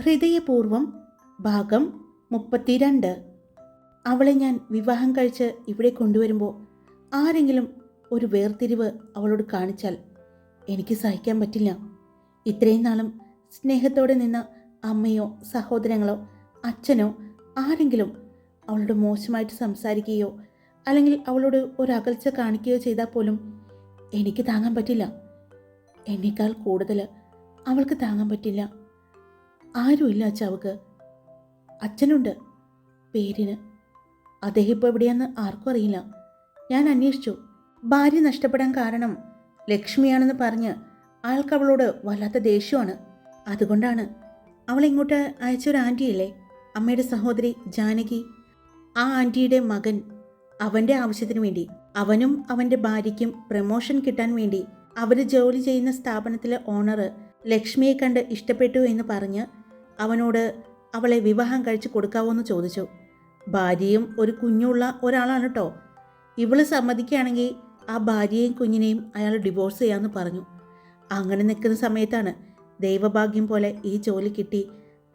ഹൃദയപൂർവം ഭാഗം മുപ്പത്തിരണ്ട്. അവളെ ഞാൻ വിവാഹം കഴിച്ച് ഇവിടെ കൊണ്ടുവരുമ്പോൾ ആരെങ്കിലും ഒരു വേർതിരിവ് അവളോട് കാണിച്ചാൽ എനിക്ക് സഹിക്കാൻ പറ്റില്ല. ഇത്രയും നാളും സ്നേഹത്തോടെ നിന്ന അമ്മയോ സഹോദരങ്ങളോ അച്ഛനോ ആരെങ്കിലും അവളോട് മോശമായിട്ട് സംസാരിക്കുകയോ അല്ലെങ്കിൽ അവളോട് ഒരു അകൽച്ച കാണിക്കുകയോ ചെയ്താൽ പോലും എനിക്ക് താങ്ങാൻ പറ്റില്ല. എന്നേക്കാൾ കൂടുതൽ അവൾക്ക് താങ്ങാൻ പറ്റില്ല. ആരുമില്ല അച്ഛ അവക്ക്. അച്ഛനുണ്ട്. പേരിന്. അദ്ദേഹം ഇപ്പോൾ എവിടെയാന്ന് ആർക്കും അറിയില്ല. ഞാൻ അന്വേഷിച്ചു. ഭാര്യ നഷ്ടപ്പെടാൻ കാരണം ലക്ഷ്മിയാണെന്ന് പറഞ്ഞ് അയാൾക്ക് അവളോട് വല്ലാത്ത ദേഷ്യമാണ്. അതുകൊണ്ടാണ് അവൾ ഇങ്ങോട്ട് അയച്ചൊരു ആന്റിയല്ലേ അമ്മയുടെ സഹോദരി ജാനകി. ആ ആന്റിയുടെ മകൻ അവന്റെ ആവശ്യത്തിന് വേണ്ടി അവനും അവന്റെ ഭാര്യയ്ക്കും പ്രമോഷൻ കിട്ടാൻ വേണ്ടി അവർ ജോലി ചെയ്യുന്ന സ്ഥാപനത്തിലെ ഓണർ ലക്ഷ്മിയെ കണ്ട് ഇഷ്ടപ്പെട്ടു എന്ന് പറഞ്ഞ് അവനോട് അവളെ വിവാഹം കഴിച്ചു കൊടുക്കാവോ എന്ന് ചോദിച്ചു. ഭാര്യയും ഒരു കുഞ്ഞുള്ള ഒരാളാണ് കേട്ടോ ഇവൾ സമ്മതിക്കുകയാണെങ്കിൽ ആ ഭാര്യയും കുഞ്ഞിനെയും അയാൾ ഡിവോഴ്സ് ചെയ്യാമെന്ന് പറഞ്ഞു. അങ്ങനെ നിൽക്കുന്ന സമയത്താണ് ദൈവഭാഗ്യം പോലെ ഈ ജോലി കിട്ടി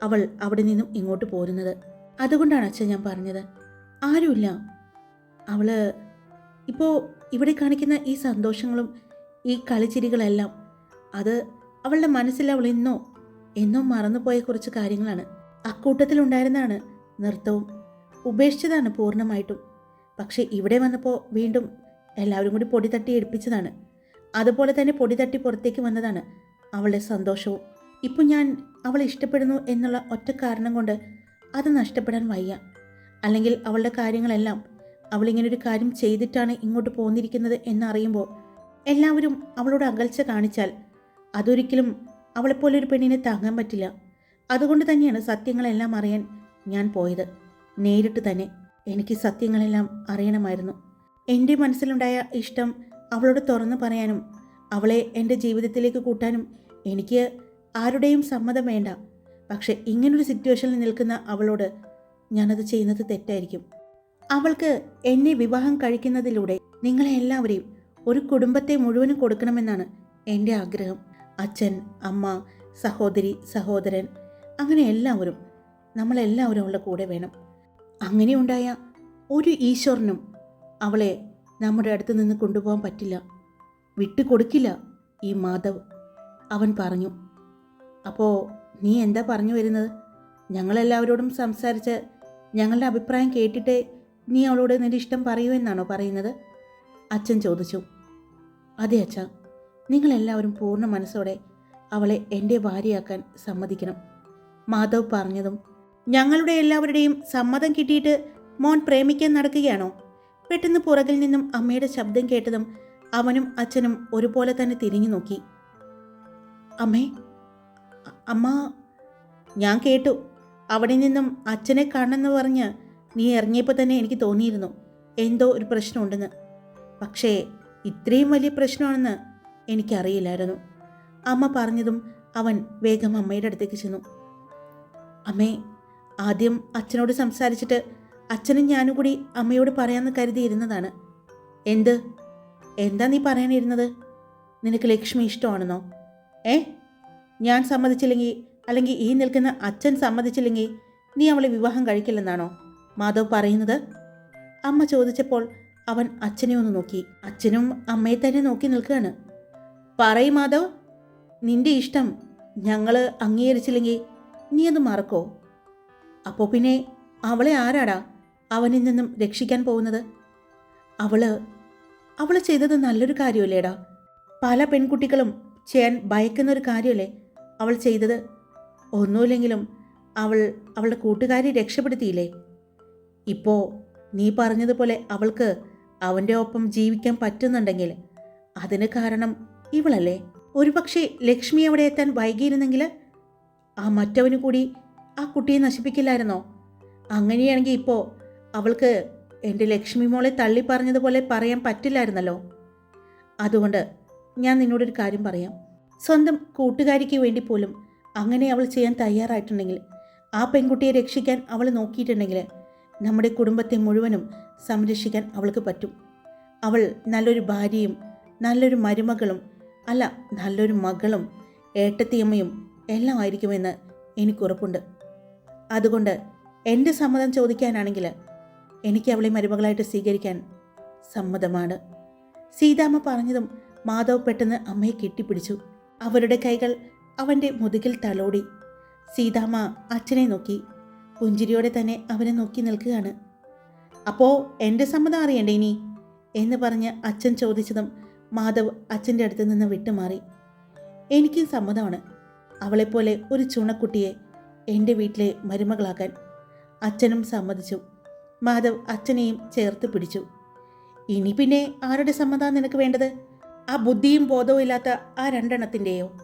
അവൾ അവിടെ നിന്നും ഇങ്ങോട്ട് പോരുന്നത്. അതുകൊണ്ടാണ് അച്ഛൻ ഞാൻ പറഞ്ഞത്. ആരുമില്ല. അവൾ ഇപ്പോൾ ഇവിടെ കാണിക്കുന്ന ഈ സന്തോഷങ്ങളും ഈ കളിച്ചിരികളെല്ലാം അത് അവളുടെ മനസ്സിൽ അവൾ എന്നോ എന്നോ മറന്നുപോയ കുറച്ച് കാര്യങ്ങളാണ്. അക്കൂട്ടത്തിലുണ്ടായിരുന്നതാണ് നൃത്തവും. ഉപേക്ഷിച്ചതാണ് പൂർണമായിട്ടും. പക്ഷേ ഇവിടെ വന്നപ്പോൾ വീണ്ടും എല്ലാവരും കൂടി പൊടി തട്ടി എടുപ്പിച്ചതാണ് അതുപോലെ തന്നെ പൊടി തട്ടി പുറത്തേക്ക് വന്നതാണ് അവളുടെ സന്തോഷവും. ഇപ്പം ഞാൻ അവളെ ഇഷ്ടപ്പെടുന്നു എന്നുള്ള ഒറ്റ കാരണം കൊണ്ട് അത് നഷ്ടപ്പെടാൻ വയ്യ. അല്ലെങ്കിൽ അവളുടെ കാര്യങ്ങളെല്ലാം അവളിങ്ങനെ ഒരു കാര്യം ചെയ്തിട്ടാണ് ഇങ്ങോട്ട് പോന്നിരിക്കുന്നത് എന്നറിയുമ്പോൾ എല്ലാവരും അവളോട് അകൽച്ച കാണിച്ചാൽ അതൊരിക്കലും അവളെപ്പോലെ ഒരു പെണ്ണിനെ താങ്ങാൻ പറ്റില്ല. അതുകൊണ്ട് തന്നെയാണ് സത്യങ്ങളെല്ലാം അറിയാൻ ഞാൻ പോയത്. നേരിട്ട് തന്നെ എനിക്ക് സത്യങ്ങളെല്ലാം അറിയണമായിരുന്നു. എന്റെ മനസ്സിലുണ്ടായ ഇഷ്ടം അവളോട് തുറന്നു പറയാനും അവളെ എന്റെ ജീവിതത്തിലേക്ക് കൂട്ടാനും എനിക്ക് ആരുടെയും സമ്മതം വേണ്ട. പക്ഷേ ഇങ്ങനൊരു സിറ്റുവേഷനിൽ നിൽക്കുന്ന അവളോട് ഞാനത് ചെയ്യുന്നത് തെറ്റായിരിക്കും. അവൾക്ക് എന്നെ വിവാഹം കഴിക്കുന്നതിലൂടെ നിങ്ങളെ എല്ലാവരെയും ഒരു കുടുംബത്തെ മുഴുവനും കൊടുക്കണമെന്നാണ് എന്റെ ആഗ്രഹം. അച്ഛൻ അമ്മ സഹോദരി സഹോദരൻ അങ്ങനെ എല്ലാവരും നമ്മളെല്ലാവരും അവളുടെ കൂടെ വേണം. അങ്ങനെ ഉണ്ടായ ഒരു ഈശ്വരനും അവളെ നമ്മുടെ അടുത്ത് നിന്ന് കൊണ്ടുപോകാൻ പറ്റില്ല. വിട്ടുകൊടുക്കില്ല ഈ മാധവ്. അവൻ പറഞ്ഞു അപ്പോൾ നീ എന്താ പറഞ്ഞു വരുന്നത്? ഞങ്ങളെല്ലാവരോടും സംസാരിച്ച് ഞങ്ങളുടെ അഭിപ്രായം കേട്ടിട്ടേ നീ അവളോട് നിന്റെ ഇഷ്ടം പറയൂ എന്നാണോ പറയുന്നത്? അച്ഛൻ ചോദിച്ചു അതെ അച്ഛ. നിങ്ങളെല്ലാവരും പൂർണ മനസ്സോടെ അവളെ എന്റെ ഭാര്യയാക്കാൻ സമ്മതിക്കണം. മാധവ് പറഞ്ഞതും ഞങ്ങളുടെ എല്ലാവരുടെയും സമ്മതം കിട്ടിയിട്ട് മോൻ പ്രേമിക്കാൻ നടക്കുകയാണോ? പെട്ടെന്ന് പുറകിൽ നിന്നും അമ്മയുടെ ശബ്ദം കേട്ടതും അവനും അച്ഛനും ഒരുപോലെ തന്നെ തിരിഞ്ഞു നോക്കി. അമ്മേ അമ്മ ഞാൻ കേട്ടു. അവിടെ നിന്നും അച്ഛനെ കാണണമെന്ന് പറഞ്ഞ് നീ ഇറങ്ങിയപ്പോൾ തന്നെ എനിക്ക് തോന്നിയിരുന്നു. എന്തോ ഒരു പ്രശ്നമുണ്ടെന്ന്. പക്ഷേ ഇത്രയും വലിയ പ്രശ്നമാണെന്ന് എനിക്കറിയില്ലായിരുന്നു. അമ്മ പറഞ്ഞതും അവൻ വേഗം അമ്മയുടെ അടുത്തേക്ക് ചെന്നു. അമ്മേ ആദ്യം അച്ഛനോട് സംസാരിച്ചിട്ട് അച്ഛനും ഞാനും കൂടി അമ്മയോട് പറയാമെന്ന് കരുതിയിരുന്നതാണ്. എന്ത്? എന്താ നീ പറയാനിരുന്നത്? നിനക്ക് ലക്ഷ്മി ഇഷ്ടമാണെന്നോ? ഏ? ഞാൻ സമ്മതിച്ചില്ലെങ്കിൽ അല്ലെങ്കിൽ ഈ നിൽക്കുന്ന അച്ഛൻ സമ്മതിച്ചില്ലെങ്കിൽ നീ അവളെ വിവാഹം കഴിക്കില്ലെന്നാണോ? മാധവ് പറയുന്നത്? അമ്മ ചോദിച്ചപ്പോൾ അവൻ അച്ഛനെ ഒന്ന് നോക്കി. അച്ഛനും അമ്മയെ തന്നെ നോക്കി നിൽക്കുകയാണ്. പറയ് മാധവ് നിന്റെ ഇഷ്ടം ഞങ്ങൾ അംഗീകരിച്ചില്ലെങ്കിൽ നീ അത് മറക്കോ? അപ്പോൾ പിന്നെ അവളെ ആരാടാ അവനിൽ നിന്നും രക്ഷിക്കാൻ പോകുന്നത്? അവൾ അവൾ ചെയ്തത് നല്ലൊരു കാര്യമല്ലേടാ? പല പെൺകുട്ടികളും ചെയ്യാൻ ഭയക്കുന്ന ഒരു കാര്യമല്ലേ അവൾ ചെയ്തത്? ഒന്നുമില്ലെങ്കിലും അവൾ അവളുടെ കൂട്ടുകാരി രക്ഷപ്പെടുത്തിയില്ലേ? ഇപ്പോൾ നീ പറഞ്ഞതുപോലെ അവൾക്ക് അവന്റെ ഒപ്പം ജീവിക്കാൻ പറ്റുന്നുണ്ടെങ്കിൽ അതിന് കാരണം ഇവളല്ലേ? ഒരുപക്ഷെ ലക്ഷ്മി അവിടെ എത്താൻ വൈകിയിരുന്നെങ്കിൽ ആ മറ്റവന് കൂടി ആ കുട്ടിയെ നശിപ്പിക്കില്ലായിരുന്നോ? അങ്ങനെയാണെങ്കിൽ ഇപ്പോൾ അവൾക്ക് എന്റെ ലക്ഷ്മി മോളെ തള്ളി പറഞ്ഞതുപോലെ പറയാൻ പറ്റില്ലായിരുന്നല്ലോ. അതുകൊണ്ട് ഞാൻ നിന്നോടൊരു കാര്യം പറയാം. സ്വന്തം കൂട്ടുകാരിക്ക് വേണ്ടി പോലും അങ്ങനെ അവൾ ചെയ്യാൻ തയ്യാറായിട്ടുണ്ടെങ്കിൽ ആ പെൺകുട്ടിയെ രക്ഷിക്കാൻ അവൾ നോക്കിയിട്ടുണ്ടെങ്കിൽ നമ്മുടെ കുടുംബത്തെ മുഴുവനും സംരക്ഷിക്കാൻ അവൾക്ക് പറ്റും. അവൾ നല്ലൊരു ഭാര്യയും നല്ലൊരു മരുമകളും അല്ല നല്ലൊരു മകളും ഏട്ടത്തിയമ്മയും എല്ലാം ആയിരിക്കുമെന്ന് എനിക്കുറപ്പുണ്ട്. അതുകൊണ്ട് എന്റെ സമ്മതം ചോദിക്കാനാണെങ്കിൽ എനിക്ക് അവളെ മരുമകളായിട്ട് സ്വീകരിക്കാൻ സമ്മതമാണ്. സീതാമ്മ പറഞ്ഞതും മാധവ് പെട്ടെന്ന് അമ്മയെ കെട്ടിപ്പിടിച്ചു. അവരുടെ കൈകൾ അവന്റെ മുതുകിൽ തലോടി. സീതാമ്മ അച്ഛനെ നോക്കി. പുഞ്ചിരിയോടെ തന്നെ അവനെ നോക്കി നിൽക്കുകയാണ്. അപ്പോൾ എന്റെ സമ്മതം അറിയണ്ടേ ഇനി? എന്ന് പറഞ്ഞ് അച്ഛൻ ചോദിച്ചതും മാധവ് അച്ഛന്റെ അടുത്ത് നിന്ന് വിട്ടുമാറി. എനിക്കും സമ്മതമാണ് അവളെപ്പോലെ ഒരു ചുണക്കുട്ടിയെ എന്റെ വീട്ടിലെ മരുമകളാക്കാൻ. അച്ഛനും സമ്മതിച്ചു. മാധവ് അച്ഛനെയും ചേർത്ത് പിടിച്ചു. ഇനി പിന്നെ ആരുടെ സമ്മതം നിനക്ക് വേണ്ടത്? ആ ബുദ്ധിയും ബോധവും ഇല്ലാത്ത ആ രണ്ടെണ്ണത്തിന്റെയോ?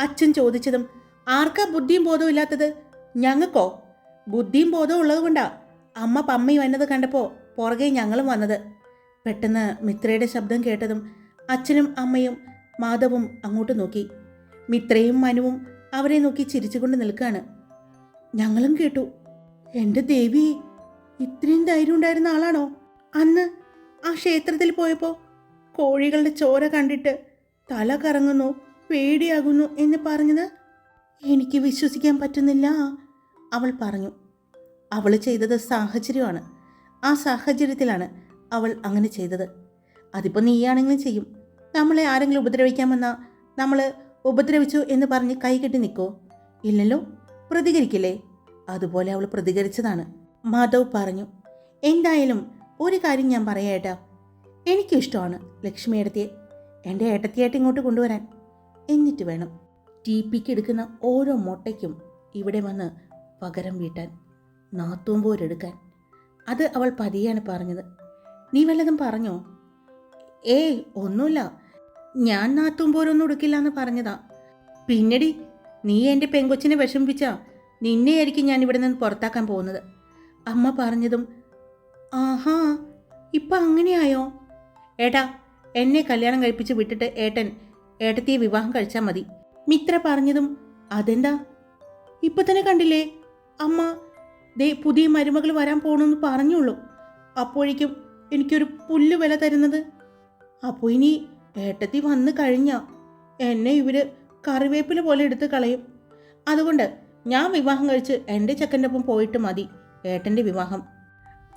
അച്ഛൻ ചോദിച്ചതും ആർക്കാ ബുദ്ധിയും ബോധവും ഇല്ലാത്തത്? ഞങ്ങൾക്കോ? ബുദ്ധിയും ബോധവും ഉള്ളത് കൊണ്ടാ? അമ്മ പമ്മി വന്നത് കണ്ടപ്പോൾ പുറകെ ഞങ്ങളും വന്നത്. പെട്ടെന്ന് മിത്രയുടെ ശബ്ദം കേട്ടതും അച്ഛനും അമ്മയും മാധവും അങ്ങോട്ട് നോക്കി. മിത്രയും മനുവും അവരെ നോക്കി ചിരിച്ചുകൊണ്ട് നിൽക്കുകയാണ് ഞങ്ങളും കേട്ടു. എന്റെ ദേവി ഇത്രയും ധൈര്യം ഉണ്ടായിരുന്ന ആളാണോ? അന്ന് ആ ക്ഷേത്രത്തിൽ പോയപ്പോൾ കോഴികളുടെ ചോര കണ്ടിട്ട് തല കറങ്ങുന്നു പേടിയാകുന്നു എന്ന് പറഞ്ഞത് എനിക്ക് വിശ്വസിക്കാൻ പറ്റുന്നില്ല അവൾ പറഞ്ഞു. അവൾ ചെയ്തത് സാഹചര്യമാണ്. ആ സാഹചര്യത്തിലാണ് അവൾ അങ്ങനെ ചെയ്തത്. അതിപ്പോൾ നീയാണെങ്കിലും ചെയ്യും. നമ്മളെ ആരെങ്കിലും ഉപദ്രവിക്കാമെന്ന നമ്മൾ ഉപദ്രവിച്ചു എന്ന് പറഞ്ഞ് കൈകെട്ടി നിൽക്കോ ഇല്ലല്ലോ പ്രതികരിക്കില്ലേ? അതുപോലെ അവൾ പ്രതികരിച്ചതാണ്. മാധവ് പറഞ്ഞു എന്തായാലും ഒരു കാര്യം ഞാൻ പറയാം എനിക്കിഷ്ടമാണ് ലക്ഷ്മി ഏട്ടത്തിയെ. എന്റെ ഏട്ടത്തിയായിട്ട് ഇങ്ങോട്ട് കൊണ്ടുവരാൻ. എന്നിട്ട് വേണം ടി പിക്ക് എടുക്കുന്ന ഓരോ മുട്ടയ്ക്കും ഇവിടെ വന്ന് പകരം വീട്ടാൻ നാത്തൂമ്പോരെടുക്കാൻ അത് അവൾ പതിയാണ് പറഞ്ഞത്. നീ വല്ലതും പറഞ്ഞോ? ഏയ് ഒന്നുമില്ല. ഞാൻ നാത്തുമ്പോരൊന്നും ഉടുക്കില്ല എന്ന് പറഞ്ഞതാ. പിന്നടി നീ എന്റെ പെങ്കൊച്ചിനെ വിഷമിപ്പിച്ച നിന്നെയായിരിക്കും ഞാൻ ഇവിടെ നിന്ന് പുറത്താക്കാൻ പോകുന്നത്. അമ്മ പറഞ്ഞതും ആഹാ ഇപ്പം അങ്ങനെയായോ? ഏട്ടാ എന്നെ കല്യാണം കഴിപ്പിച്ച് വിട്ടിട്ട് ഏട്ടൻ ഏട്ടത്തിയെ വിവാഹം കഴിച്ചാൽ മതി. മിത്ര പറഞ്ഞതും അതെന്താ? ഇപ്പം തന്നെ കണ്ടില്ലേ? അമ്മ ദേ പുതിയ മരുമകൾ വരാൻ പോകണമെന്ന് പറഞ്ഞുള്ളൂ. അപ്പോഴേക്കും എനിക്കൊരു പുല്ല് വില തരുന്നത്? അപ്പോൾ ഇനി ഏട്ടത്തി വന്ന് കഴിഞ്ഞ എന്നെ ഇവർ കറിവേപ്പില പോലെ എടുത്ത് കളയും. അതുകൊണ്ട് ഞാൻ വിവാഹം കഴിച്ച് എന്റെ ചെക്കന്റെ ഒപ്പം പോയിട്ട് മതി ഏട്ടന്റെ വിവാഹം.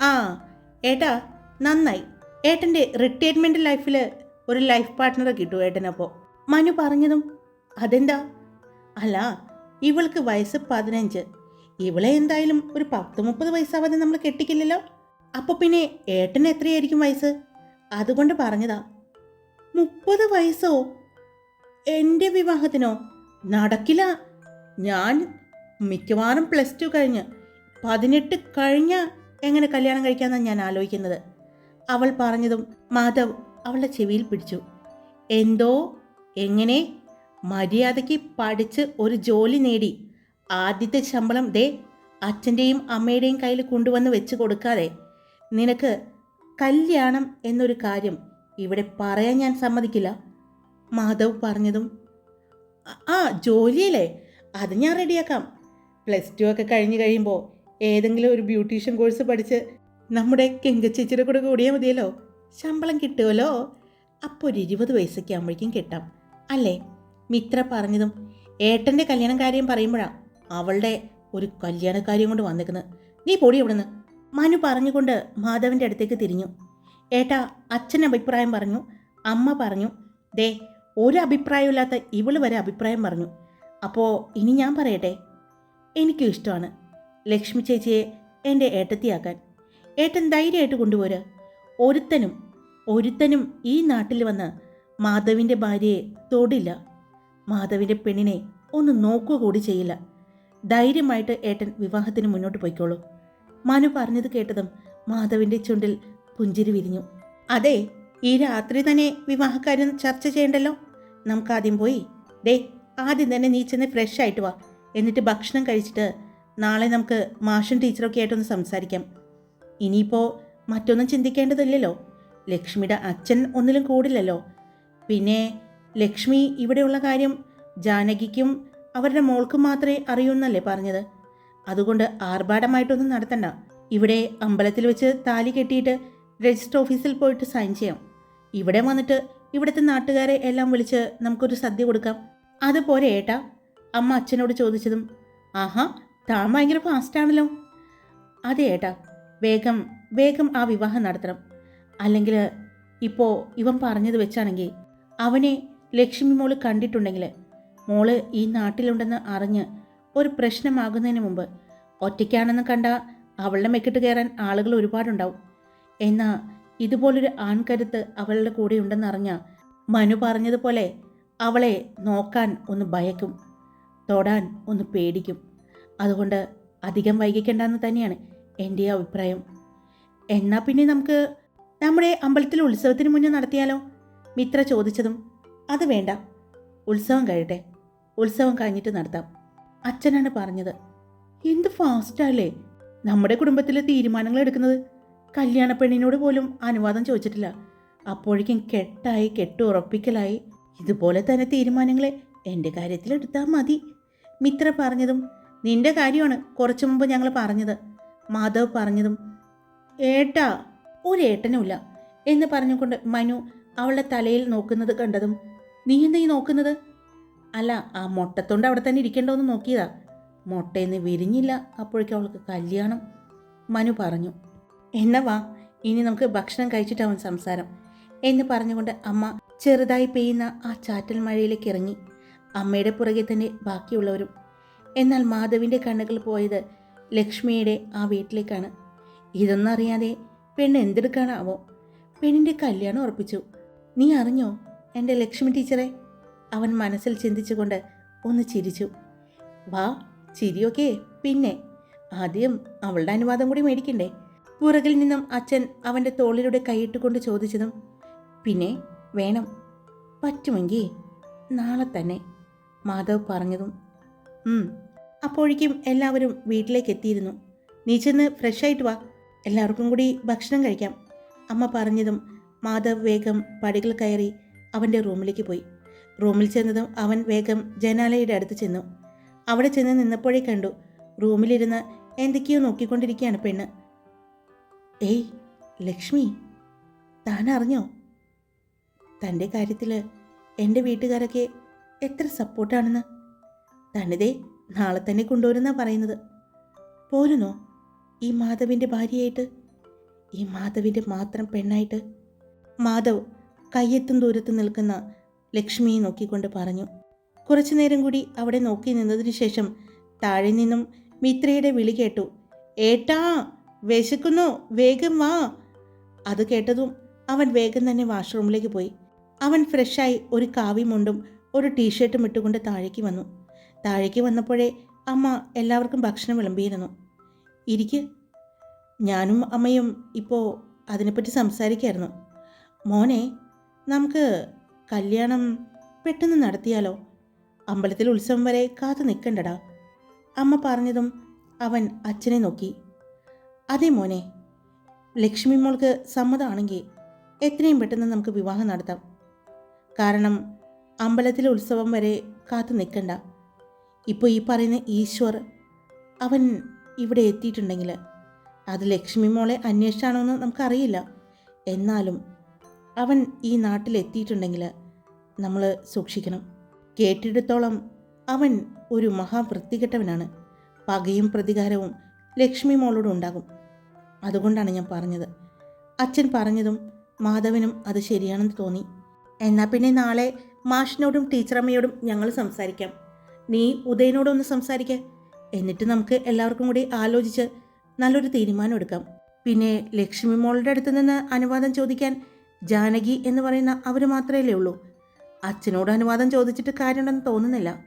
ആ ഏട്ടാ നന്നായി. ഏട്ടന്റെ റിട്ടയർമെന്റ് ലൈഫിൽ ഒരു ലൈഫ് പാർട്ട്ണറെ കിട്ടും ഏട്ടനപ്പോൾ മനു പറഞ്ഞതും അതെന്താ? അല്ല ഇവൾക്ക് വയസ്സ് പതിനഞ്ച്. ഇവളെ എന്തായാലും ഒരു പത്ത് മുപ്പത് വയസ്സാവാതെ നമ്മൾ കെട്ടിക്കില്ലല്ലോ? അപ്പോൾ പിന്നെ ഏട്ടന് എത്രയായിരിക്കും വയസ്സ്? അതുകൊണ്ട് പറഞ്ഞതാ. മുപ്പത് വയസ്സോ? എന്റെ വിവാഹത്തിനോ? നടക്കില്ല. ഞാൻ മിക്കവാറും പ്ലസ് ടു കഴിഞ്ഞ് പതിനെട്ട് കഴിഞ്ഞ എങ്ങനെ കല്യാണം കഴിക്കാമെന്നാണ് ഞാൻ ആലോചിക്കുന്നത്. അവൾ പറഞ്ഞതും മാധവ് അവളുടെ ചെവിയിൽ പിടിച്ചു. എന്തോ? എങ്ങനെ? മര്യാദയ്ക്ക് പഠിച്ച് ഒരു ജോലി നേടി. ആദ്യത്തെ ശമ്പളം ദേ അച്ഛന്റെയും അമ്മയുടെയും കയ്യിൽ കൊണ്ടുവന്ന് വെച്ച് കൊടുക്കാതെ. നിനക്ക് കല്യാണം എന്നൊരു കാര്യം ഇവിടെ പറയാൻ ഞാൻ സമ്മതിക്കില്ല. മാധവ് പറഞ്ഞതും ആ ജോലിയല്ലേ? അത് ഞാൻ റെഡിയാക്കാം. പ്ലസ് ടു ഒക്കെ കഴിഞ്ഞ് കഴിയുമ്പോൾ ഏതെങ്കിലും ഒരു ബ്യൂട്ടീഷ്യൻ കോഴ്സ് പഠിച്ച് നമ്മുടെ കെങ്കച്ചേച്ചിയുടെ കൂടെ കൂടിയാൽ മതിയല്ലോ. ശമ്പളം കിട്ടുമല്ലോ അപ്പോൾ ഒരു ഇരുപത് വയസ്സൊക്കെ ആകുമ്പോഴേക്കും കിട്ടാം. അല്ലേ? മിത്ര പറഞ്ഞതും ഏട്ടന്റെ കല്യാണം കാര്യം പറയുമ്പോഴാണ് അവളുടെ ഒരു കല്യാണക്കാര്യം കൊണ്ട് വന്നിരിക്കുന്നത് നീ പൊടി അവിടുന്ന്. മനു പറഞ്ഞുകൊണ്ട് മാധവന്റെ അടുത്തേക്ക് തിരിഞ്ഞു. ഏട്ടാ അച്ഛൻ അഭിപ്രായം പറഞ്ഞു. അമ്മ പറഞ്ഞു ദേ ഒരു അഭിപ്രായമില്ലാത്ത ഇവൾ വരെ അഭിപ്രായം പറഞ്ഞു. അപ്പോൾ ഇനി ഞാൻ പറയട്ടെ? എനിക്കും ഇഷ്ടമാണ്. ലക്ഷ്മി ചേച്ചിയെ എന്റെ ഏട്ടത്തിയാക്കാൻ. ഏട്ടൻ ധൈര്യമായിട്ട് കൊണ്ടുപോര്. ഒരുത്തനും ഒരുത്തനും ഈ നാട്ടിൽ വന്ന് മാധവിന്റെ ഭാര്യയെ തൊടില്ല. മാധവിന്റെ പെണ്ണിനെ ഒന്ന് നോക്കുക കൂടി ചെയ്യില്ല. ധൈര്യമായിട്ട് ഏട്ടൻ വിവാഹത്തിന് മുന്നോട്ട് പോയിക്കോളൂ. മനു പറഞ്ഞത് കേട്ടതും മാധവിന്റെ ചുണ്ടിൽ പുഞ്ചിരി വിരിഞ്ഞു. അതെ ഈ രാത്രി തന്നെ വിവാഹക്കാര്യം ചർച്ച ചെയ്യണ്ടല്ലോ? നമുക്ക് ആദ്യം പോയി. ഡേ ആദ്യം തന്നെ നീ ചെന്ന് ഫ്രഷ് ആയിട്ട് വാ. എന്നിട്ട് ഭക്ഷണം കഴിച്ചിട്ട് നാളെ നമുക്ക് മാഷും ടീച്ചറൊക്കെ ആയിട്ടൊന്ന് സംസാരിക്കാം. ഇനിയിപ്പോൾ മറ്റൊന്നും ചിന്തിക്കേണ്ടതില്ലല്ലോ. ലക്ഷ്മിയുടെ അച്ഛൻ ഒന്നിലും കൂടില്ലല്ലോ. പിന്നെ ലക്ഷ്മി ഇവിടെയുള്ള കാര്യം ജാനകിക്കും അവരുടെ മോൾക്കും മാത്രമേ അറിയൂന്നല്ലേ പറഞ്ഞത്. അതുകൊണ്ട് ആർഭാടമായിട്ടൊന്നും നടത്തണ്ട. ഇവിടെ അമ്പലത്തിൽ വെച്ച് താലി കെട്ടിയിട്ട് രജിസ്റ്റർ ഓഫീസിൽ പോയിട്ട് സൈൻ ചെയ്യാം. ഇവിടെ വന്നിട്ട് ഇവിടുത്തെ നാട്ടുകാരെ എല്ലാം വിളിച്ച് നമുക്കൊരു സദ്യ കൊടുക്കാം. അതുപോലെ ഏട്ടാ? അമ്മ അച്ഛനോട് ചോദിച്ചതും ആഹാ താൻ ഭയങ്കര ഫാസ്റ്റാണല്ലോ അതെ ഏട്ടാ വേഗം വേഗം ആ വിവാഹം നടത്തണം. അല്ലെങ്കിൽ ഇപ്പോൾ ഇവൻ പറഞ്ഞത് വെച്ചാണെങ്കിൽ അവനെ ലക്ഷ്മി മോൾ കണ്ടിട്ടുണ്ടെങ്കിൽ മോൾ ഈ നാട്ടിലുണ്ടെന്ന് അറിഞ്ഞ് ഒരു പ്രശ്നമാകുന്നതിന് മുമ്പ് ഒറ്റയ്ക്കാണെന്ന് കണ്ട അവളുടെ മെക്കിട്ട് കയറാൻ ആളുകൾ ഒരുപാടുണ്ടാവും. എന്നാൽ ഇതുപോലൊരു ആൺകരുത്ത് അവളുടെ കൂടെ ഉണ്ടെന്നറിഞ്ഞ മനു പറഞ്ഞതുപോലെ അവളെ നോക്കാൻ ഒന്ന് ഭയക്കും തൊടാൻ ഒന്ന് പേടിക്കും. അതുകൊണ്ട് അധികം വൈകിക്കേണ്ടെന്ന് തന്നെയാണ് എന്റെ അഭിപ്രായം. എന്നാൽ പിന്നെ നമുക്ക് നമ്മുടെ അമ്പലത്തിൽ ഉത്സവത്തിന് മുന്നേ നടത്തിയാലോ? മിത്ര ചോദിച്ചതും അത് വേണ്ട ഉത്സവം കഴിയട്ടെ ഉത്സവം കഴിഞ്ഞിട്ട് നടത്താം. അച്ഛനാണ് പറഞ്ഞത്. എന്ത് ഫാസ്റ്റല്ലേ നമ്മുടെ കുടുംബത്തിലെ തീരുമാനങ്ങൾ എടുക്കുന്നത് കല്യാണ പെണ്ണിനോട് പോലും അനുവാദം ചോദിച്ചിട്ടില്ല. അപ്പോഴേക്കും കെട്ടായി കെട്ടുറപ്പിക്കലായി. ഇതുപോലെ തന്നെ തീരുമാനങ്ങളെ എന്റെ കാര്യത്തിൽ എടുത്താൽ മതി. മിത്ര പറഞ്ഞതും നിന്റെ കാര്യമാണ് കുറച്ചു മുമ്പ് ഞങ്ങൾ പറഞ്ഞത്. മാധവ് പറഞ്ഞതും ഏട്ടാ ഒരേട്ടനുമില്ല എന്ന് പറഞ്ഞുകൊണ്ട് മനു അവളുടെ തലയിൽ നോക്കുന്നത് കണ്ടതും നീ എന്താ ഈ നോക്കുന്നത്? അല്ല ആ മുട്ടത്തൊണ്ട് അവിടെ തന്നെ ഇരിക്കേണ്ടോന്ന് നോക്കിയതാ. മുട്ടയെന്ന് വിരിഞ്ഞില്ല അപ്പോഴേക്കും അവൾക്ക് കല്യാണം. മനു പറഞ്ഞു എന്നാ വാ ഇനി നമുക്ക് ഭക്ഷണം കഴിച്ചിട്ടാവും സംസാരം എന്ന് പറഞ്ഞുകൊണ്ട് അമ്മ ചെറുതായി പെയ്യുന്ന ആ ചാറ്റൽ മഴയിലേക്ക് ഇറങ്ങി. അമ്മയുടെ പുറകെ തന്നെ ബാക്കിയുള്ളവരും. എന്നാൽ മാധവിന്റെ കണ്ണുകൾ പോയത് ലക്ഷ്മിയുടെ ആ വീട്ടിലേക്കാണ്. ഇതൊന്നും അറിയാതെ പെണ്ണ് എന്തെടുക്കാനാവോ? പെണ്ണിന്റെ കല്യാണം ഉറപ്പിച്ചു. നീ അറിഞ്ഞോ എന്റെ ലക്ഷ്മി ടീച്ചറെ? അവൻ മനസ്സിൽ ചിന്തിച്ചുകൊണ്ട് ഒന്ന് ചിരിച്ചു. വാ ചിരിയൊക്കെ പിന്നെ. ആദ്യം അവളുടെ അനുവാദം കൂടി മേടിക്കണ്ടേ? പുറകിൽ നിന്നും അച്ഛൻ അവന്റെ തോളിലൂടെ കൈയിട്ടുകൊണ്ട് ചോദിച്ചതും പിന്നെ വേണം. പറ്റുമെങ്കിൽ നാളെ തന്നെ മാധവ് പറഞ്ഞതും. അപ്പോഴേക്കും എല്ലാവരും വീട്ടിലേക്ക് എത്തിയിരുന്നു. നീ ചെന്ന് ഫ്രഷായിട്ട് വാ. എല്ലാവർക്കും കൂടി ഭക്ഷണം കഴിക്കാം. അമ്മ പറഞ്ഞതും മാധവ് വേഗം പടികൾ കയറി അവന്റെ റൂമിലേക്ക് പോയി. റൂമിൽ ചെന്നതും അവൻ വേഗം ജനാലയുടെ അടുത്ത് ചെന്നു. അവിടെ ചെന്ന് നിന്നപ്പോഴേ കണ്ടു റൂമിലിരുന്ന് എന്തൊക്കെയോ നോക്കിക്കൊണ്ടിരിക്കുകയാണ് പെണ്ണ്. ഏയ് ലക്ഷ്മി താൻ അറിഞ്ഞോ തന്റെ കാര്യത്തിൽ എന്റെ വീട്ടുകാരൊക്കെ എത്ര സപ്പോർട്ടാണെന്ന്? തന്നിതേ നാളെ തന്നെ കൊണ്ടുവരുന്നാ പറയുന്നത്. പോരുന്നോ? ഈ മാധവിന്റെ ഭാര്യയായിട്ട്? ഈ മാധവിന്റെ മാത്രം പെണ്ണായിട്ട്? മാധവ് കയ്യെത്തും ദൂരത്ത് നിൽക്കുന്ന ലക്ഷ്മിയെ നോക്കിക്കൊണ്ട് പറഞ്ഞു. കുറച്ചു നേരം കൂടി അവിടെ നോക്കി നിന്നതിന് ശേഷം താഴെ നിന്നും മിത്രയുടെ വിളി കേട്ടു. ഏട്ടാ വിശക്കുന്നു. വേഗം വാ. അത് കേട്ടതും അവൻ വേഗം തന്നെ വാഷ്റൂമിലേക്ക് പോയി. അവൻ ഫ്രഷായി ഒരു കാവിമുണ്ടും ഒരു ടീഷർട്ടും ഇട്ടുകൊണ്ട് താഴേക്ക് വന്നു. താഴേക്ക് വന്നപ്പോഴേ അമ്മ എല്ലാവർക്കും ഭക്ഷണം വിളമ്പിയിരുന്നു. ഇരിക്ക്. ഞാനും അമ്മയും ഇപ്പോൾ അതിനെപ്പറ്റി സംസാരിക്കായിരുന്നു. മോനെ നമുക്ക് കല്യാണം പെട്ടെന്ന് നടത്തിയാലോ? അമ്പലത്തിൽ ഉത്സവം വരെ കാത്തു നിൽക്കണ്ടടാ. അമ്മ പറഞ്ഞതും അവൻ അച്ഛനെ നോക്കി. അതെ മോനെ. ലക്ഷ്മി മോൾക്ക് സമ്മതമാണെങ്കിൽ എത്രയും പെട്ടെന്ന് നമുക്ക് വിവാഹം നടത്താം. കാരണം അമ്പലത്തിലെ ഉത്സവം വരെ കാത്തു നിൽക്കണ്ട. ഇപ്പോൾ ഈ പറയുന്ന ഈശ്വർ അവൻ ഇവിടെ എത്തിയിട്ടുണ്ടെങ്കിൽ അത് ലക്ഷ്മി മോളെ അന്വേഷിച്ചാണോ എന്ന് നമുക്കറിയില്ല. എന്നാലും അവൻ ഈ നാട്ടിലെത്തിയിട്ടുണ്ടെങ്കിൽ നമ്മൾ സൂക്ഷിക്കണം. കേട്ടിടത്തോളം അവൻ ഒരു മഹാവൃത്തികെട്ടവനാണ്. പകയും പ്രതികാരവും ലക്ഷ്മി മോളോട് ഉണ്ടാകും. അതുകൊണ്ടാണ് ഞാൻ പറഞ്ഞത്. അച്ഛൻ പറഞ്ഞതും മാധവനും അത് ശരിയാണെന്ന് തോന്നി. എന്നാൽ പിന്നെ നാളെ മാഷിനോടും ടീച്ചറമ്മയോടും ഞങ്ങൾ സംസാരിക്കാം. നീ ഉദയനോടൊന്ന് സംസാരിക്കുക എന്നിട്ട് നമുക്ക് എല്ലാവർക്കും കൂടി ആലോചിച്ച് നല്ലൊരു തീരുമാനം എടുക്കാം. പിന്നെ ലക്ഷ്മി മോളുടെ അടുത്ത് നിന്ന് അനുവാദം ചോദിക്കാൻ ജാനകി എന്ന് പറയുന്ന അവർ മാത്രമല്ലേ ഉള്ളൂ. അച്ഛനോട് അനുവാദം ചോദിച്ചിട്ട് കാര്യമുണ്ടെന്ന് തോന്നുന്നില്ല.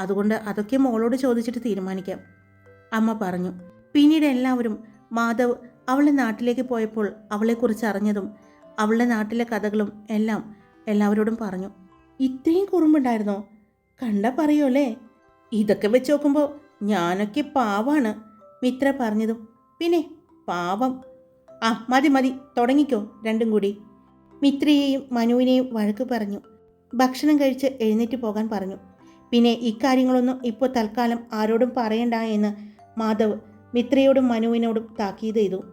അതുകൊണ്ട് അതൊക്കെ മോളോട് ചോദിച്ചിട്ട് തീരുമാനിക്കാം. അമ്മ പറഞ്ഞു. പിന്നീട് എല്ലാവരും മാധവ് അവളുടെ നാട്ടിലേക്ക് പോയപ്പോൾ അവളെക്കുറിച്ച് അറിഞ്ഞതും അവളുടെ നാട്ടിലെ കഥകളും എല്ലാം എല്ലാവരോടും പറഞ്ഞു. ഇത്രയും കുറുമ്പുണ്ടായിരുന്നോ? കണ്ട പറയുമല്ലേ ഇതൊക്കെ വെച്ച് നോക്കുമ്പോൾ ഞാനൊക്കെ പാവാണ് മിത്ര പറഞ്ഞതും. പിന്നെ പാവം. ആ മതി മതി തുടങ്ങിക്കോ രണ്ടും കൂടി മിത്രയെയും മനുവിനെയും വഴക്ക് പറഞ്ഞു. ഭക്ഷണം കഴിച്ച് എഴുന്നേറ്റ് പോകാൻ പറഞ്ഞു. പിന്നെ ഇക്കാര്യങ്ങളൊന്നും ഇപ്പോൾ തൽക്കാലം ആരോടും പറയണ്ട എന്ന് മാധവ് മിത്രയോടും മനുവിനോടും താക്കീത് ചെയ്തു.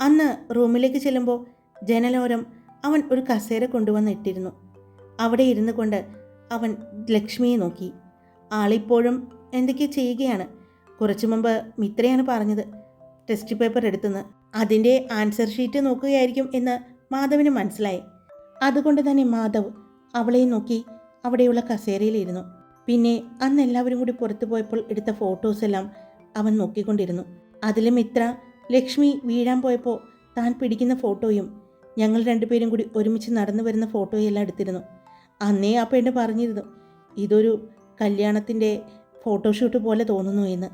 അന്ന് റൂമിലേക്ക് ചെല്ലുമ്പോൾ ജനലോരം അവൻ ഒരു കസേര കൊണ്ടുവന്ന് ഇട്ടിരുന്നു. അവിടെ ഇരുന്നു കൊണ്ട് അവൻ ലക്ഷ്മിയെ നോക്കി. ആളിപ്പോഴും എന്തൊക്കെയോ ചെയ്യുകയാണ്. കുറച്ചു മുമ്പ് മിത്രയാണ് പറഞ്ഞത്. ടെസ്റ്റ് പേപ്പർ എടുത്തെന്ന്. അതിന്റെ ആൻസർ ഷീറ്റ് നോക്കുകയായിരിക്കും എന്ന് മാധവിന് മനസ്സിലായി. അതുകൊണ്ട് തന്നെ മാധവ് അവളെ നോക്കി അവിടെയുള്ള കസേരയിലിരുന്നു. പിന്നെ അന്ന് എല്ലാവരും കൂടി പുറത്തു പോയപ്പോൾ എടുത്ത ഫോട്ടോസ് എല്ലാം അവൻ നോക്കിക്കൊണ്ടിരുന്നു. അതിൽ മിത്ര ലക്ഷ്മി വീഴാൻ പോയപ്പോൾ താൻ പിടിക്കുന്ന ഫോട്ടോയും ഞങ്ങൾ രണ്ടുപേരും കൂടി ഒരുമിച്ച് നടന്നു വരുന്ന ഫോട്ടോയും എല്ലാം എടുത്തിരുന്നു. അന്നേ ആ പെണ്ണ് പറഞ്ഞിരുന്നു ഇതൊരു കല്യാണത്തിന്റെ ഫോട്ടോഷൂട്ട് പോലെ തോന്നുന്നു എന്ന്.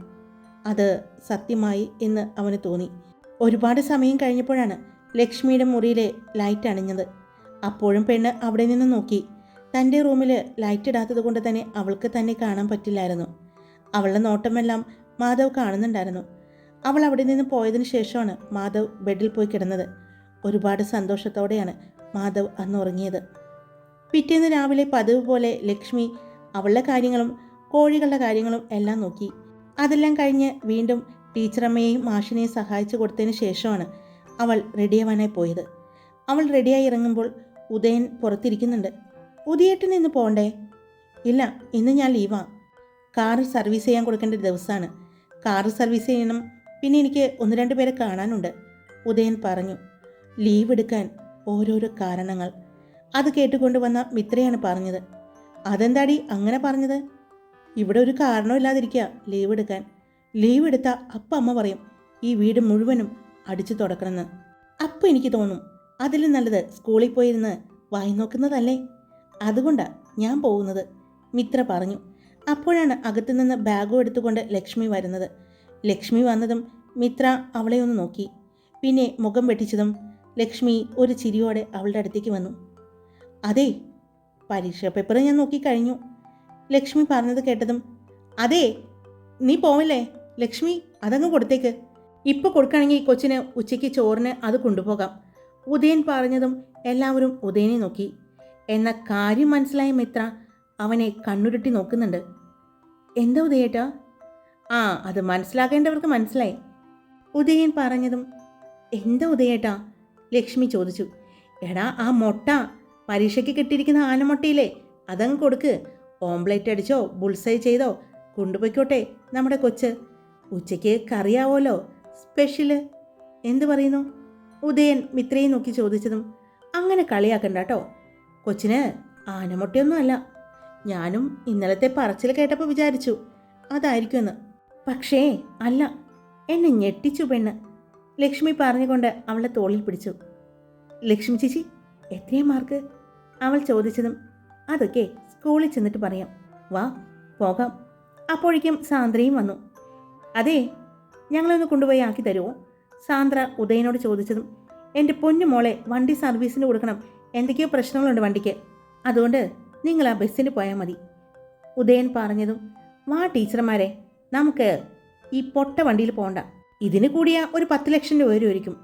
അത് സത്യമായി എന്ന് അവന് തോന്നി. ഒരുപാട് സമയം കഴിഞ്ഞപ്പോഴാണ് ലക്ഷ്മിയുടെ മുറിയിലെ ലൈറ്റ് അണിഞ്ഞത്. അപ്പോഴും പെണ്ണ് അവിടെ നിന്ന് നോക്കി. തന്റെ റൂമിൽ ലൈറ്റ് ഇടാത്തത് കൊണ്ട് തന്നെ അവൾക്ക് തന്നെ കാണാൻ പറ്റില്ലായിരുന്നു. അവളുടെ നോട്ടമെല്ലാം മാധവ് കാണുന്നുണ്ടായിരുന്നു. അവൾ അവിടെ നിന്ന് പോയതിന് ശേഷമാണ് മാധവ് ബെഡിൽ പോയി കിടന്നത്. ഒരുപാട് സന്തോഷത്തോടെയാണ് മാധവ് അന്ന് ഉറങ്ങിയത്. പിറ്റേന്ന് രാവിലെ പതിവ് പോലെ ലക്ഷ്മി അവളുടെ കാര്യങ്ങളും കോഴികളുടെ കാര്യങ്ങളും എല്ലാം നോക്കി. അതെല്ലാം കഴിഞ്ഞ് വീണ്ടും ടീച്ചറമ്മയെയും മാഷിനെയും സഹായിച്ചു കൊടുത്തതിന് ശേഷമാണ് അവൾ റെഡിയാവാനായി പോയത്. അവൾ റെഡിയായി ഇറങ്ങുമ്പോൾ ഉദയൻ പുറത്തിരിക്കുന്നുണ്ട്. ഉദയേട്ടൻ ഇന്ന് പോണ്ടേ? ഇല്ല ഇന്ന് ഞാൻ ലീവാണ് കാറ് സർവീസ് ചെയ്യാൻ കൊടുക്കേണ്ട ദിവസമാണ്. കാറ് സർവീസ് ചെയ്യണം പിന്നെ എനിക്ക് ഒന്ന് രണ്ട് പേരെ കാണാനുണ്ട്. ഉദയൻ പറഞ്ഞു ലീവ് എടുക്കാൻ ഓരോരോ കാരണങ്ങൾ. അത് കേട്ടുകൊണ്ട് വന്ന മിത്രയാണ് പറഞ്ഞത്. അതെന്താടി അങ്ങനെ പറഞ്ഞത്? ഇവിടെ ഒരു കാരണമില്ലാതിരിക്കുക ലീവ് എടുക്കാൻ. ലീവ് എടുത്താൽ അപ്പം അമ്മ പറയും ഈ വീട് മുഴുവനും അടിച്ചു തുടക്കണമെന്ന്. അപ്പം എനിക്ക് തോന്നും അതിലും നല്ലത് സ്കൂളിൽ പോയിരുന്ന് വായി നോക്കുന്നതല്ലേ? അതുകൊണ്ടാണ് ഞാൻ പോകുന്നത്. മിത്ര പറഞ്ഞു അപ്പോഴാണ് അകത്തുനിന്ന് ബാഗും എടുത്തുകൊണ്ട് ലക്ഷ്മി വരുന്നത്. ലക്ഷ്മി വന്നതും മിത്ര അവളെ ഒന്ന് നോക്കി. പിന്നെ മുഖം വെട്ടിച്ചതും ലക്ഷ്മി ഒരു ചിരിയോടെ അവളുടെ അടുത്തേക്ക് വന്നു. അതെ പരീക്ഷ പേപ്പർ ഞാൻ നോക്കിക്കഴിഞ്ഞു ലക്ഷ്മി പറഞ്ഞത് കേട്ടതും. അതെ നീ പോവില്ലേ? ലക്ഷ്മി അതങ്ങ് കൊടുത്തേക്ക്. ഇപ്പോൾ കൊടുക്കണമെങ്കിൽ കൊച്ചിന് ഉച്ചയ്ക്ക് ചോറിന് അത് കൊണ്ടുപോകാം. ഉദയൻ പറഞ്ഞതും എല്ലാവരും ഉദയനെ നോക്കി. എന്ന കാര്യം മനസ്സിലായ മിത്ര അവനെ കണ്ണുരുട്ടി നോക്കുന്നുണ്ട്. എന്താ ഉദയേട്ടാ? ആ. അത് മനസ്സിലാക്കേണ്ടവർക്ക് മനസ്സിലായി. ഉദയൻ പറഞ്ഞതും എന്താ ഉദയേട്ടാ? ലക്ഷ്മി ചോദിച്ചു. എടാ ആ മുട്ട പരീക്ഷയ്ക്ക് കിട്ടിയിരിക്കുന്ന ആനമുട്ടയില്ലേ അതങ്ങ് കൊടുക്ക്. ഓംപ്ലേറ്റ് അടിച്ചോ ബുൾസൈ ചെയ്തോ കൊണ്ടുപോയിക്കോട്ടെ നമ്മുടെ കൊച്ച്. ഉച്ചയ്ക്ക് കറിയാവോലോ സ്പെഷ്യൽ? എന്തു പറയുന്നു? ഉദയൻ മിത്രയെ നോക്കി ചോദിച്ചതും അങ്ങനെ കളിയാക്കണ്ട കേട്ടോ കൊച്ചിന് ആനമുട്ടയൊന്നും അല്ല. ഞാനും ഇന്നലത്തെ പറച്ചിൽ കേട്ടപ്പോൾ വിചാരിച്ചു അതായിരിക്കുമെന്ന്. പക്ഷേ അല്ല. എന്നെ ഞെട്ടിച്ചു പെണ്ണ്. ലക്ഷ്മി പറഞ്ഞുകൊണ്ട് അവളെ തോളിൽ പിടിച്ചു. ലക്ഷ്മി ചേച്ചി എത്രയാ മാർക്ക്? അവൾ ചോദിച്ചതും അതൊക്കെ സ്കൂളിൽ ചെന്നിട്ട് പറയാം. വാ പോകാം. അപ്പോഴേക്കും സാന്ദ്രയും വന്നു. അതെ ഞങ്ങളൊന്ന് കൊണ്ടുപോയി ആക്കി തരുമോ സാന്ദ്ര ഉദയനോട് ചോദിച്ചതും എന്റെ പൊന്നു മോളെ വണ്ടി സർവീസിന് കൊടുക്കണം. എന്തൊക്കെയോ പ്രശ്നങ്ങളുണ്ട് വണ്ടിക്ക്. അതുകൊണ്ട് നിങ്ങൾ ആ ബസ്സിന് പോയാൽ മതി. ഉദയൻ പറഞ്ഞതും വാ ടീച്ചർമാരെ നമുക്ക് ഈ പൊട്ട വണ്ടിയിൽ പോകണ്ട ഇതിന് കൂടിയ ഒരു പത്ത് ലക്ഷം രൂപ വരുമായിരിക്കും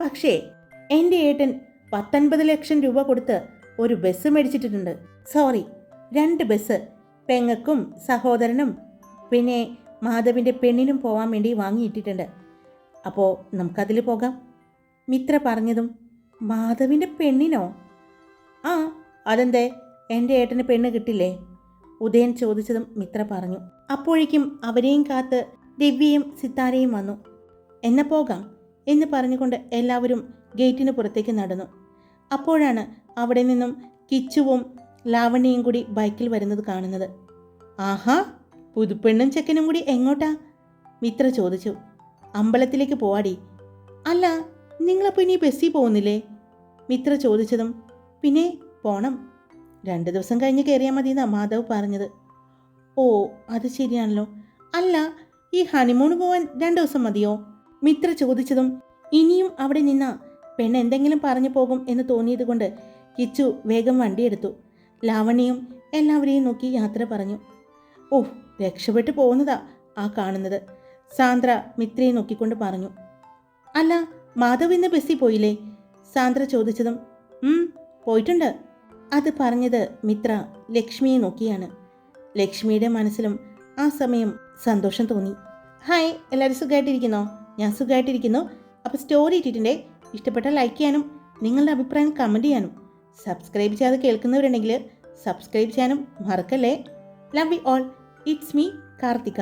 പക്ഷേ എന്റെ ഏട്ടൻ പത്തൊൻപത് ലക്ഷം രൂപ കൊടുത്ത് ഒരു ബസ് മേടിച്ചിട്ടുണ്ട് സോറി രണ്ട് ബസ്. പെങ്ങക്കും സഹോദരനും പിന്നെ മാധവിന്റെ പെണ്ണിനും പോകാൻ വേണ്ടി വാങ്ങിയിട്ടിട്ടുണ്ട്. അപ്പോൾ നമുക്കതിൽ പോകാം. മിത്ര പറഞ്ഞതും മാധവിന്റെ പെണ്ണിനോ? ആ അതെന്തേ? എന്റെ ഏട്ടന് പെണ്ണ് കിട്ടില്ലേ? ഉദയൻ ചോദിച്ചതും മിത്ര പറഞ്ഞു. അപ്പോഴേക്കും അവരെയും കാത്ത് ദിവ്യയും സിത്താരയും വന്നു. എന്നെ പോകാം എന്ന് പറഞ്ഞുകൊണ്ട് എല്ലാവരും ഗേറ്റിന് പുറത്തേക്ക് നടന്നു. അപ്പോഴാണ് അവിടെ നിന്നും കിച്ചുവും ലാവണ്യയും കൂടി ബൈക്കിൽ വരുന്നത് കാണുന്നത്. ആഹാ പുതുപ്പെണ്ണും ചെക്കനും കൂടി എങ്ങോട്ടാ? മിത്ര ചോദിച്ചു. അമ്പലത്തിലേക്ക് പോവാടി. അല്ല നിങ്ങളപ്പോൾ ഇനി ബസ്സിൽ പോകുന്നില്ലേ? മിത്ര ചോദിച്ചതും പിന്നെ പോണം. രണ്ട് ദിവസം കഴിഞ്ഞ് കയറിയാൽ മതി എന്നാ മാധവ് പറഞ്ഞത്. ഓ അത് ശരിയാണല്ലോ. അല്ല ഈ ഹണിമൂൺ പോവാൻ രണ്ട് ദിവസം മതിയോ? മിത്ര ചോദിച്ചതും ഇനിയും അവിടെ നിന്ന പെണ്ണ് എന്തെങ്കിലും പറഞ്ഞു പോകും എന്ന് തോന്നിയത് കൊണ്ട് കിച്ചു വേഗം വണ്ടിയെടുത്തു. ലാവണ്യയും എല്ലാവരെയും നോക്കി യാത്ര പറഞ്ഞു. ഓ രക്ഷപ്പെട്ടു പോകുന്നതാ ആ കാണുന്നത്. സാന്ദ്ര മിത്രയെ നോക്കിക്കൊണ്ട് പറഞ്ഞു. അല്ല മാധവ് ഇന്ന് ബസ്സിൽ പോയില്ലേ? സാന്ദ്ര ചോദിച്ചതും പോയിട്ടുണ്ട്. അത് പറഞ്ഞത് മിത്ര ലക്ഷ്മിയെ നോക്കിയാണ്. ലക്ഷ്മിയുടെ മനസ്സിലും ആ സമയം സന്തോഷം തോന്നി. ഹായ് എല്ലാവരും സുഖമായിട്ടിരിക്കുന്നോ ഞാൻ സുഖമായിട്ടിരിക്കുന്നു അപ്പോൾ സ്റ്റോറി ഇട്ടിട്ടുണ്ടേ. ഇഷ്ടപ്പെട്ട ലൈക്ക് ചെയ്യാനും നിങ്ങളുടെ അഭിപ്രായം കമന്റ് ചെയ്യാനും. സബ്സ്ക്രൈബ് ചെയ്യാതെ കേൾക്കുന്നവരുണ്ടെങ്കിൽ സബ്സ്ക്രൈബ് ചെയ്യാനും മറക്കല്ലേ? Love you all it's me Karthika.